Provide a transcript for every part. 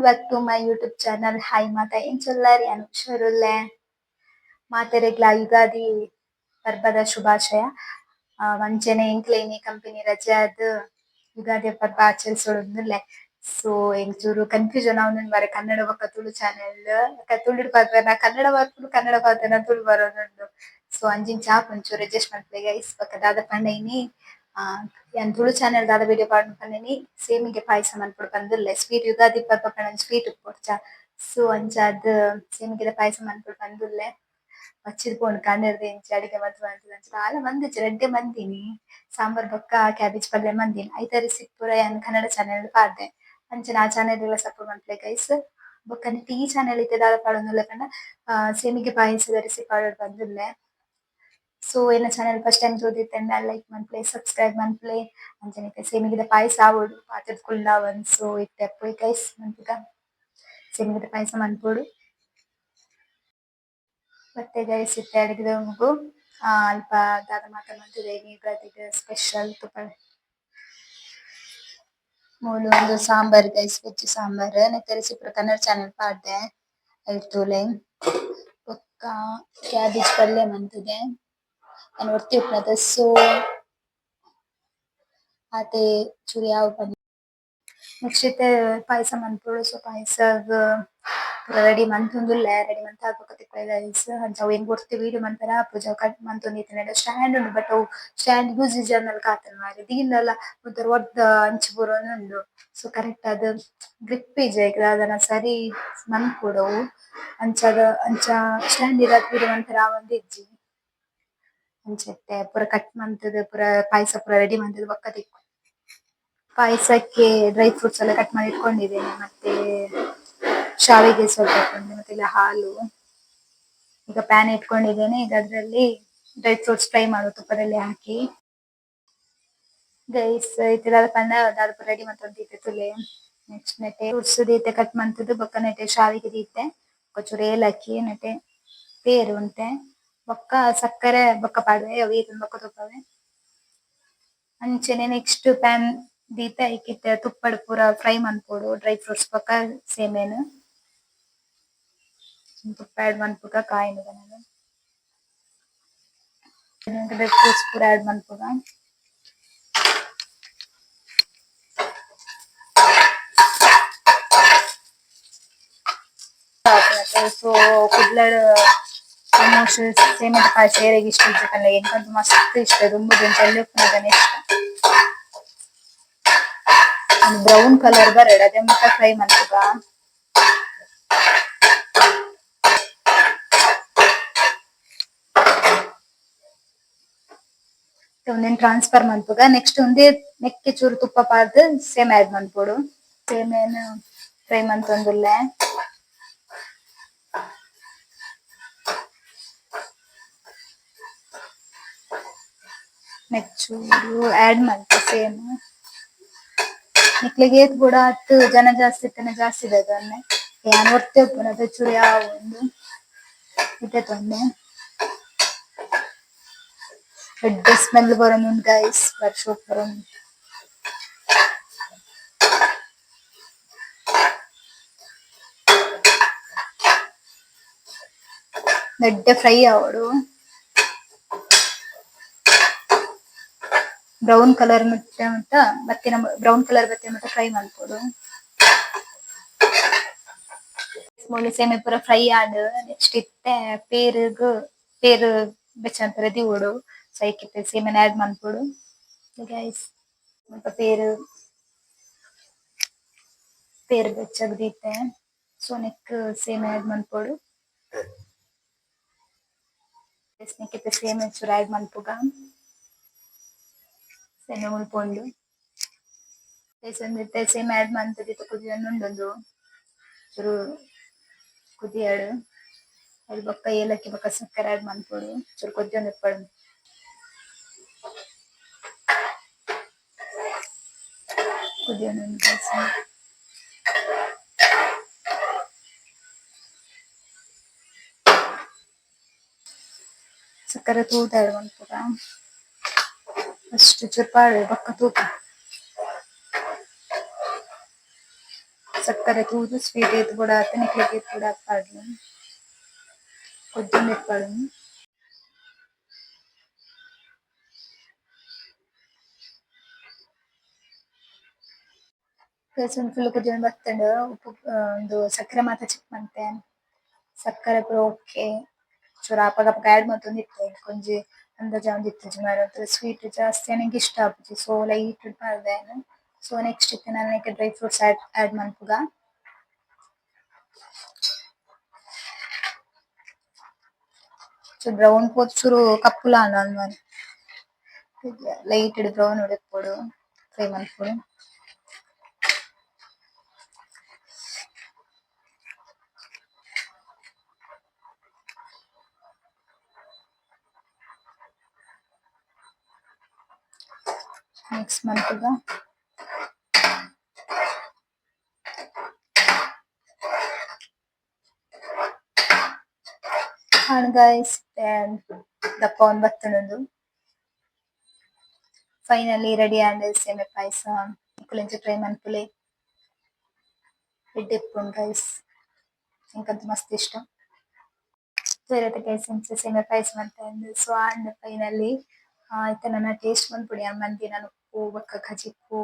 Back to my YouTube channel hi ಮಾತ, ಏನ್ ಚೊಲ್ಲಾರಿ? ಅನುಕ್ಷರುಲ್ಲೆ ಮಾತೆರೆಗ್ಲ ಯುಗಾದಿ ಪರ್ಬದ ಶುಭಾಶಯ. ವಂಚನೆ ಎಂಕ್ಲೇನಿ ಕಂಪನಿ ರಜೆ ಆದ್ ಯುಗಾದಿ ಪರ್ಬ ಆಚರಿಸೋಡುಂದುಲ್ಲೆ ಸೊ ಎಂಚೂರು ಕನ್ಫ್ಯೂಷನ್ ಆವೊಂದುಂಡು ಬರ ಕನ್ನಡ ಬೊಕ ತುಳು ಚಾನೆಲ್ ತುಳುಡ್ ಪಾಡ್ಪೇರ ಕನ್ನಡ ಬರ್ತು ಕನ್ನಡ ಪಾತ್ರ ತುಳು ಬರೋದು ಸೊ ಅಂಜಿನ್ ಚಾಪ್ ಒಂಚೂರು ಅಡ್ಜಸ್ಟ್ಮೆಂಟ್ ಬೇಗ ಗೈಸ್ ಬೊಕ ದಾದ ಪಂಡಯ್ನಿ ಆ ಯಾನ್ ತುಳು ಚಾನೆಲ್ ದಾದ ವಿಡಿಯೋ ಪಾಡ್ದ್ ಪಂಡನಿ ಸೇಮಿಗೆ ಪಾಯಸ ಮನ್ಪುಡು ಪಂದುಲ್ಲೆ ಸ್ವೀಟ್ ಯುಗಾದಿ ಪರ್ಪ ಪಂಡ ಸ್ವೀಟ್ ಕೊರ್ಚ ಸೊ ಅಂಚಾದ್ ಸೇಮಿಗೆದ ಪಾಯಸ ಮನ್ಪುಡು ಪಂದುಲ್ಲೆ ಪಚ್ಚಿದ್ ಪೋಂಡು ಕಣ್ಣರ್ದ ಎಂಚ ಅಡಿಗೆ ಮಲ್ತ್ ಪಂತುದು ಅಂಚ. ದಾಲ ಮಂದಿಜಿ ರಡ್ಡೆ ಮಂದಿನಿ. ಸಾಂಬಾರ್ ಬೊಕ್ಕ ಕ್ಯಾಬೇಜ್ ಪಲ್ಯ ಮಂದಿನಿ. ಐತ ರೆಸಿಪಿ ಪೂರ ಯಾನ್ ಕನ್ನಡ ಚಾನೆಲ್ ಪಾಡ್ದೆ. ಅಂಚನೆ ಆ ಚಾನೆಲ್ ಲ ಸಪೋರ್ಟ್ ಮನ್ಪುಲೆ ಗೈಸ್ ಬೊಕ್ಕ ಈ ಚಾನೆಲ್ ಇತ್ತೆ ದಾದ ಪಾಡೊಂದುಲ್ಲೆ ಪಂಡ ಆ, ಸೇಮಿಗೆ ಪಾಯಸದ ರೆಸಿಪಿ ಪಾಡೋಡ್ ಪಂದುಲ್ಲೆ ಸೊ ಏನ ಚಾನೆಲ್ ಫಸ್ಟ್ ಟೈಮ್ ತೋದಿತ್ತಂಡ ಲೈಕ್ ಮನ್ಪುಲೆ ಸಬ್ಸ್ಕ್ರೈಬ್ ಮನ್ಪ್ಲೆ ಅಂಚನೆ ಸೇಮಿಗಿದ ಪಾಯಸ ಆವೊಡು ಪಾತ್ರದ ಕುಲ್ಲ ಸೊ ಇತ್ತೆ ಪೋಯ್ ಗೈಸ್ ಮನ್ಪುಗ ಸೇಮಿಗಿದ ಪಾಯಸ ಮನ್ಪೊಡು ಮತ್ತೆ ಗೈಸ್ ಇತ್ತೆ ಅಡಿಗೆದ ಮಗು. ಅಲ್ಪ ದಾದ ಮಾತ ಮಲ್ತುದೆ ಯುಗಾದಿಗ್ ಸ್ಪೆಷಲ್ ತುಪ್ಪ. ಮೂಲು ಒಂದು ಸಾಂಬಾರ್ ಗೈಸ್ ವೆಜ್ ಸಾಂಬಾರ್. ನೆತ್ತ ರೆಸಿಪಿ ಕನ್ನಡ ಚಾನೆಲ್ ಪಾಡ್ದೆ. ಐತೂಲೆ ಬೊಕ್ಕ ಕ್ಯಾಬೇಜ್ ಪಲ್ಯ ಮಂತುದೆ ಯಾನ್ ಒರ್ತಿ ಉಪ್ಪುನ ಸೊ ಆತೆ ಚೂರು ಯಾವ ಪಂಡ ನೆಕ್ಸ್ಟ್ ಪಾಯಸ ಮನ್ಪೊಡು ಸೊ ಪಾಯಸಗ್ ಪೂರ ರೆಡಿ ಮನ್ತೊಂದುಲ್ಲೆ ರೆಡಿ ಮಂತ್ ಆಗ್ಬೇಕತಿ ಅಂಚ ಅವು ಎಂಕ್ ಒರ್ತಿ ವಿಡಿಯೋ ಮನ್ಪರೆ ಆಪುಜಿ ಕಟ್ ಮಂತೊಂದು ಮಂತೊಂದಿತ್ತೆನೆ ಸ್ಟ್ಯಾಂಡ್ ಉಂಡು ಬಟ್ ಅವು ಸ್ಟ್ಯಾಂಡ್ ಯೂಸ್ ಆಂದಲ್ಲ ಮಾರಿ ಮಾರ್ರೆ. ದೀಂಡಲ ಒಂತರ ಒಡ್ದ ಅಂಚಿ ಬೂರೊಂದುಂಡು ಸೊ ಕರೆಕ್ಟ್ ಅದ್ ಗ್ರಿಪ್ ಐಕ್ ದಾದನ ಸರಿ ಮಂತ್ ಅವು ಅಂಚದ, ಅಂಚ ಸ್ಟ್ಯಾಂಡ್ ಇರಾದ್ ವಿಡಿಯೋ ಮಂತರ ಒಂದು ಇಜ್ಜಿ ಅಂಚ ಇತ್ತೆ ಪೂರ ಕಟ್ ಮಂತುದು, ಪೂರ ಪಾಯಸ ಪೂರ ರೆಡಿ ಮಂತುದು ಬೊಕ ತಿಕ್ಕುಂಡು ಪಾಯಸಕ್ಕೆ ಡ್ರೈ ಫ್ರೂಟ್ಸ್ ಎಲ್ಲ ಕಟ್ ಮಾಡಿ ಇಟ್ಕೊಂಡಿದ್ದೇನೆ ಮತ್ತೆ ಶಾವಿಗೆ ಸ್ವಲ್ಪ ಇಟ್ಕೊಂಡೆ, ಮತ್ತೆ ಇಲ್ಲ ಹಾಲು. ಈಗ ಪ್ಯಾನ್ ಇಟ್ಕೊಂಡಿದ್ದೇನೆ ಈಗ ಅದ್ರಲ್ಲಿ ಡ್ರೈ ಫ್ರೂಟ್ಸ್ ಫ್ರೈ ಮಾಡುದು, ತುಪ್ಪದಲ್ಲಿ ಹಾಕಿ. ಗೈಸ್ ಇತ್ತಿದಾದ ಪಂಡ ದಾದ ರೆಡಿ ದೀತೆ ತುಲೆ. ನೆಕ್ಸ್ಟ್ ನೆಟೆ ಫ್ರೂಟ್ಸ್ ದೀತೆ ಕಟ್ ಮಂತುದು, ಬೊಕ್ಕ ನೆಟೆ ಶಾವಿಗೆ ದೀತೆ ಒಂಚೂರು ಏಲಕ್ಕಿ ನೆಟೆ ಪೇರು ಉಂಟೆ ಬೊಕ್ಕ ಸಕ್ಕರೆ ಬೊಕ್ಕ ಪಾಡ್ವೆ ಅವು ಈತುಂಡು ಬೊಕ್ಕ ತೂಪವೆ ಅಂಚನೆ ನೆಕ್ಸ್ಟ್ ಪ್ಯಾನ್ ದೀತೆ ಐಕಿತ್ತೆ ತುಪ್ಪಡ್ ಪೂರ ಫ್ರೈ ಮನ್ಪೊಡು ಡ್ರೈ ಫ್ರೂಟ್ಸ್ ಬೊಕ್ಕ ಸೇಮೆನ್ ತುಪ್ಪ ಆಡ್ ಮನ್ಪುಗ ಕಾಯಿನ್ ಡ್ರೈ ಫ್ರೂಟ್ಸ್ ಪೂರ ಆಡ್ ಮನ್ಪುಗ ಸೊ ಕುಡ್ಲಡ್ ಆಲ್ಮೋಸ್ಟ್ ಸೇಮೆದ ಪಾಯಸ ಏರೆಗ್ ಇಷ್ಟ ಇಜ್ಜಕಂಡ ಎಂಕಂತೂ ಮಸ್ತ್ ಇಷ್ಟ ದುಂಬುದು ಚೆಲ್ಲಿ ಉಪ್ಪುನಗನೆ ಇಷ್ಟ ಬ್ರೌನ್ ಕಲರ್ ಬರಡ್ ಅದೇ ಮುಟ್ಟ ಫ್ರೈ ಮನ್ಪುಗ ಒಂದೇನ್ ಟ್ರಾನ್ಸ್ಫರ್ ಮನ್ಪುಗ ನೆಕ್ಸ್ಟ್ ಒಂದೇ ನೆಕ್ಕೆ ಚೂರು ತುಪ್ಪ ಪಾರ್ದ್ same add ಮನ್ಪೊಡು semen fry ಮನ್ತೊಂದುಲ್ಲೆ next ಚೂರು ಆಡ್ ಮಲ್ತೆ ಸೇಮ್ ನಿಕ್ಲೆಗ್ ಏತ್ ಕೂಡ ಅತ್ ಜನ ಜಾಸ್ತಿ ತನ ಜಾಸ್ತಿ ಯಾನ್ ಒರ್ತಿ ಉಪ್ಪುನ ಅದ ಚೂರು ಯಾವ ಒಂದು. ಇತ್ತೆ ತೊಂದೆ ಎಡ್ಡೆ ಸ್ಮೆಲ್ ಬರೋಂದುಂಡು ಗೈಸ್ ಬಾರಿ ಸೂಪರ್ ಉಂಡು ಎಡ್ಡೆ ಫ್ರೈ ಆವೊಡು ಬ್ರೌನ್ ಕಲರ್ ಮುಟ್ಟ ಮಟ್ಟ ಮತ್ತೆ ನಮ್ಮ ಬ್ರೌನ್ ಕಲರ್ ಬತ್ತೆ ಮಟ್ಟ ಫ್ರೈ ಮನ್ಪೊಡು ಮೂಲು ಸೇಮೆ ಪೂರ ಫ್ರೈ ಆದ್ ನೆಕ್ಸ್ಟ್ ಇತ್ತೆ ಪೇರುಗ್ ಪೇರು ಬೆಚ್ಚಂತರ ದಿವೊಡು ಸೊ ಐಕಿತ್ತೆ ಸೇಮೆನ್ ಆಡ್ ಮನ್ಪೊಡು ಗೈಸ್ ಮುಲ್ಪ ಪೇರು ಪೇರು ಬೆಚ್ಚಗ್ ದೀತೆ ಸೊ ನೆಕ್ಕ್ ಸೇಮೆ ಆಡ್ ಮನ್ಪೊಡು ನೆಕ್ಸ್ಟ್ ಇತ್ತೆ ಸೇಮೆ ಚೂರು ಆಡ್ ಮನ್ಪುಗ ಸೇಮೆ ಮುಲ್ಪೊಂಡು ಬೇಸಂದಿತ್ತೆ ಸೇಮೆ ಆಡ್ ಮಂತುದಿತ್ತ ಕುದಿಯೊಂದುಂಡು ಚೂರು ಕುದಿಯಡ್ ಅದ್ರ ಬೊಕ್ಕ ಏಲಕ್ಕಿ ಬೊಕ್ಕ ಸಕ್ಕರೆ ಆಡ್ ಮನ್ಪೊಡು ಚೂರು ಕೊದ್ಯೊಂದು ಇಪ್ಪಡ್ ಕುದಿಯೊಂದುಂಡು guys. ಸಕ್ಕರೆ ತೂತ ಆಡ್ ಮನ್ಪುಗ ಫಸ್ಟ್ ಚೂರು ಪಾಡ್ವೆ ಬೊಕ್ಕ ತೂತ ಸಕ್ಕರೆ ತೂದು ಸ್ವೀಟ್ ಏತ್ ಕೂಡ ಆತ ನಿಕ್ಲೆಗ್ ಏತ್ ಕೂಡ ಪಾಡ್ಲ ಕೊತ್ತೊಂದು ಇಟ್ಪಾಡು ಕೆಲಸೊಂದು ಫುಲ್ ಕುದಿಯೊಂದು ಬತ್ತಂಡು ಉಪ್ಪು ಉಂದು ಸಕ್ಕರೆ ಮಾತ ಚೆಕ್ ಮನ್ಪೆ ಸಕ್ಕರೆ ಪೂರ ಓಕೆ ಚೂರು ಆಪಗ ಆಪಗ ಆಡ್ ಮಂತೊಂದು ಇತ್ತೆ ಒಂಜಿ ಅಂದಾಜ ಒಂಜಿ ಇತ್ತಿಜಿ ಮಾತ್ರ ಅಂತ್ರ ಸ್ವೀಟ್ ಜಾಸ್ತಿ ಆನಿಂಗ್ ಇಷ್ಟ ಆಪುಜಿ ಸೊ ಲೈಟ್ ಡ್ ಪಾಡ್ದೇನು so next ಇತ್ತೆನೆ neck dry fruits add add ಮನ್ಪುಗ ಚೂರು ಬ್ರೌನ್ ಪೋದು ಚೂರು ಕಪ್ಪುಲ ಆಂಡ ಆನ್ಮನ್ ಲೈಟ್ ಡ್ ಬ್ರೌನ್ ಡ್ ಇಪ್ಪೊಡು ಫ್ರೈ ಮನ್ಪುಡು ಮಿಕ್ಸ್ ಮನ್ಪುಗ ಆಂಡ್ ಗೈಸ್ ದಪ್ಪ ಒಂದ್ ಬತ್ತುಂಡು finally ready and ಸೇಮೆ payasa ನಿಕುಲೆಂಚ try ಮನ್ಪುಲೆ ಎಡ್ಡೆ ಇಪ್ಪುಂಡು ಗೈಸ್ ಎಂಕಂತೂ ಮಸ್ತ್ ಇಷ್ಟ ಬೇರೆ ಗೈಸ್ ಇಂಚ ಸೇಮೆ ಪಾಯಸ ಮಲ್ತೇಂದು ಸೊ ಆಂಡ್ ಫೈನಲಿ ಐತ ನನ ಟೇಸ್ಟ್ ಮನ್ಪುಡಿ ಯಾನ್ ಮಂದಿನ ಉಪ್ಪು ಬೊಕ್ಕ ಖಜಿಪ್ಪು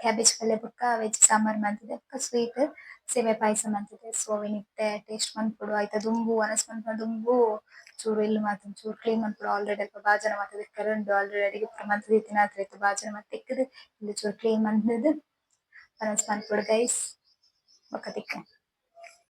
ಕ್ಯಾಬೇಜ್ ಪಲ್ಯ ಬೊಕ್ಕ ವೆಜ್ ಸಾಂಬಾರ್ ಮಂತಿದೆ ಬೊಕ್ಕ ಸ್ವೀಟ್ ಸೇಮೆ ಪಾಯಸ ಮಂತಿದೆ ಸೊ ಅವೆನ್ ಇತ್ತೆ ಟೇಸ್ಟ್ ಮನ್ಪುಡು ಐತ ದುಂಬು ವನಸ್ ಪನ್ಪುನ ದುಂಬು ಚೂರು ಎಲ್ಲ್ ಮಾತ ಚೂರು ಕ್ಲೀನ್ ಮನ್ಪುಡು ಆಲ್ರೆಡಿ ಅಲ್ಪ ಬಾಜನ ಮಾತ ತಿಕ್ಕುಂಡು ಉಂಡು ಆಲ್ರೆಡಿ ಅಡಿಗೆ ಪೂರ ಮಂತ್ ದೀತಿನ ಐತ ಬಾಜನ ಮಾತ ತಿಕ್ಕುದು ಉಂದು ಚೂರು ಕ್ಲೀನ್ ಮನ್ಪುದು ವನಸ್ ಪನ್ಪುಡು ಗೈಸ್ ಬೊಕ್ಕ ತಿಕ್ಕುಂಡು.